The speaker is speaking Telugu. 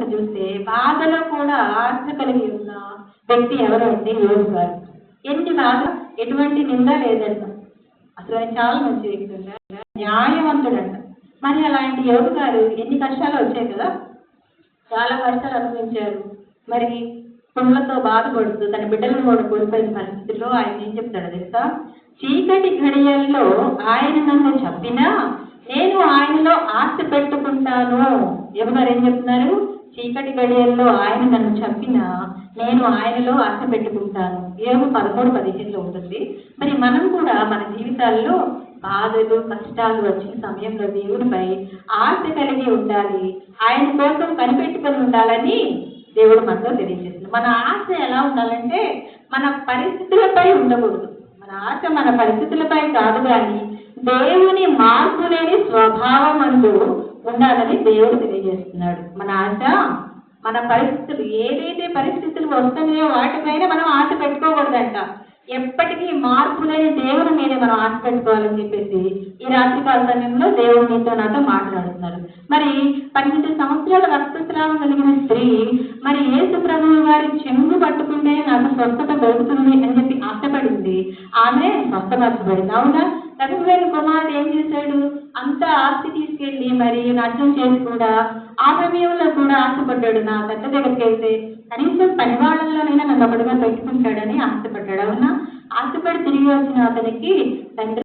కనుక చూస్తే బాధలో కూడా ఆశ కలిగి ఉన్న వ్యక్తి ఎవరు అంటే యోగు గారు. ఎన్ని బాధ ఎటువంటి నింద లేదంట. అసలు ఆయన చాలా మంచి వ్యక్తి న్యాయవంతుడంట. మరి అలాంటి యోగు గారు ఎన్ని కష్టాలు వచ్చాయి కదా? చాలా కష్టాలు అనుభవించారు. మరి పుండ్లతో బాధపడుతూ తన బిడ్డలను కూడా కోల్పోయిన పరిస్థితుల్లో ఆయన ఏం చెప్తాడు తెలుసా? చీకటి ఘడియల్లో ఆయన నన్ను చెప్పినా నేను ఆయనలో ఆశ పెట్టుకుంటాను. ఎవరు ఏం చెప్తున్నారు? చీకటి గడియల్లో ఆయన నన్ను చంపినా నేను ఆయనలో ఆశ పెట్టుకుంటాను. ఏమో పదమూడు పదిహేనులో ఉంటుంది. మరి మనం కూడా మన జీవితాల్లో బాధలు కష్టాలు వచ్చిన సమయంలో దేవుడిపై ఆశ కలిగి ఉండాలి. ఆయన కోసం కనిపెట్టుకొని ఉండాలని దేవుడు మనతో తెలియజేస్తుంది మన ఆశ ఎలా ఉండాలంటే మన పరిస్థితులపై ఉండకూడదు. మన ఆశ మన పరిస్థితులపై కాదు కానీ దేవుని మార్పు లేని స్వభావం అందు ఉండాలని దేవుడు తెలియజేస్తున్నాడు. మన ఆశ మన పరిస్థితులు ఏదైతే పరిస్థితులు వస్తున్నాయో వాటిపైన మనం ఆశ పెట్టుకోకూడదంట. ఎప్పటికీ మార్పు లేని దేవుని మీద మనం ఆశ పెట్టుకోవాలని చెప్పేసి ఈ రాత్రికాల సమయంలో దేవుడు మీతో నాతో మాట్లాడుతున్నారు. మరి పన్నెండు సంవత్సరాల రక్తస్రావం కలిగిన స్త్రీ మరి యేసు ప్రభువు గారి చెంగు పట్టుకుంటే నాకు స్వస్థత దొరుకుతుంది అని చెప్పి ఆశపడింది. ఆమె స్వస్థపరచబడింది అవునా? రఘువేలు కుమారుడు ఏం చేశాడు? అంత ఆస్తి తీసుకెళ్ళి మరి నష్టం చేసి కూడా ఆ సమయంలో కూడా ఆశపడ్డాడు నా పెద్ద దగ్గరికి వెళ్తే కనీసం పని వాళ్ళలోనైనా నన్ను ఒకటిగా పెట్టుకుంటాడని ఆశపడ్డాడు అవునా? ఆశపడి తిరిగి వచ్చిన అతనికి తండ్రి